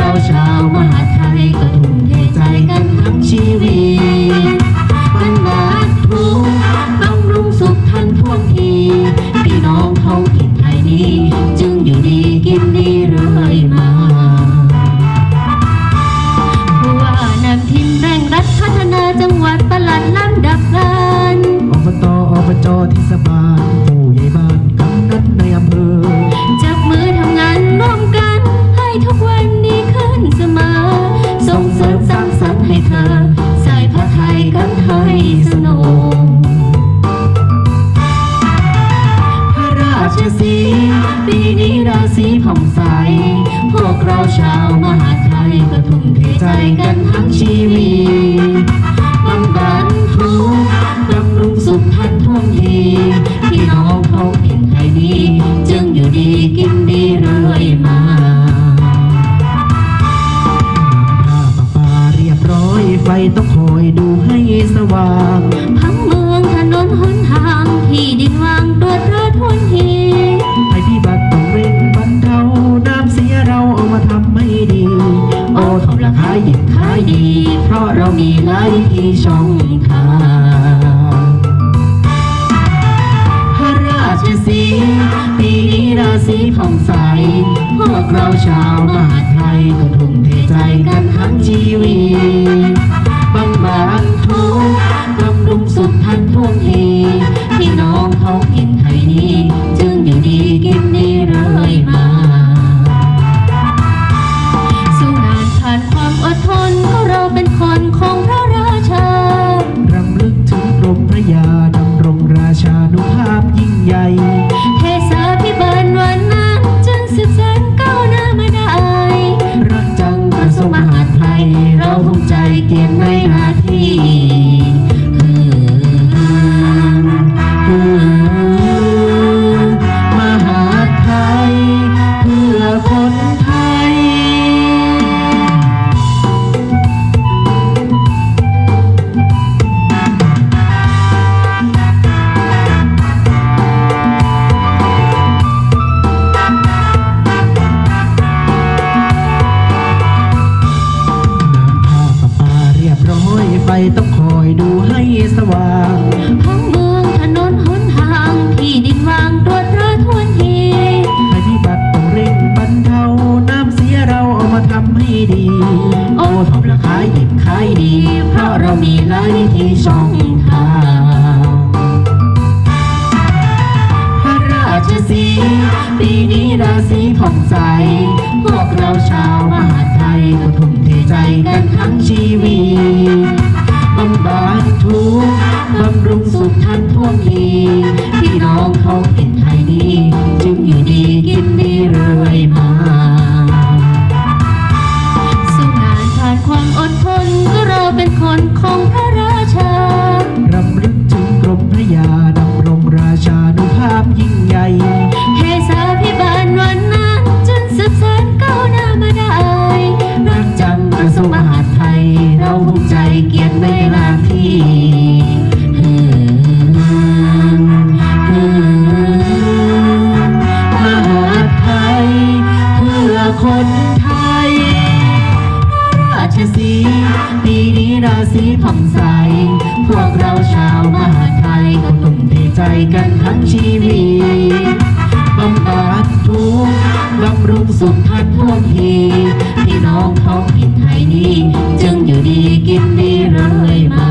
เราชาวมหาไทยก็ทุ่มเทใจกันทั้งชีวิตบรรดาทุกบำรุงสุขทันท่วงทีพี่น้องเขางถิ่ไทยนี้ จึงอยู่ดีกินดีเรื่อยมาผู้ว่านำทีมแรงรัดพัฒนาจังหวัดประหลัดลำดับกันอบตอบจที่สบาย ให้เธอ ใส่ผ้าไทยกันไทยสนุกพระราชสีปีนี้ราศีผ่องใส พวกเราชาวมหาไทยก็ทุ่มเทใจกันทั้งชีวิต ฟต้องคอยดูให้สว่างทั้งเมืองถนนหนทางที่ดินวางตรวจราทวนทีภัยพิบัติต้องเร่งบรรเทาน้ำเสียเราเอามาทำให้ดี โอ้ทบราคาหยิบขายดี เพราะเรามีหลายวิธีช่องทาง สีปีนี้ราศีผ่องใส พวกเราชาวมหาไทยก็ทุ่มเทใจกันทั้งชีวิตบำบังทุกบำรุงสุดทันท่วงที ไฟต้องคอยดูให้สว่างทั้งเมืองถนนหนทางที่ดินวางตรวจราทวนทีภัยพิบัติต้องเร่งบรรเทาน้ำเสียเราเอามาทำให้ดี โอ้ทบราคาหยิบขายดี เพราะเรามีหลายวิธีช่องทางพระราชสีปีนี้ราศีผ่องใส พวกเราชาวมหาไทยก็ทุ่มเทใจกันทั้งชีวิต รุงสุขทันท่วงที สีผ่องใส พวกเราชาวมหาไทยก็ตุ่มดีใจกันทั้งชีวิตบำบัดทุกข์บำรุงสุขทันท่วงทีพี่น้องท้องถิ่นไทยนี้ จึงอยู่ดีกินดีเรื่อยมา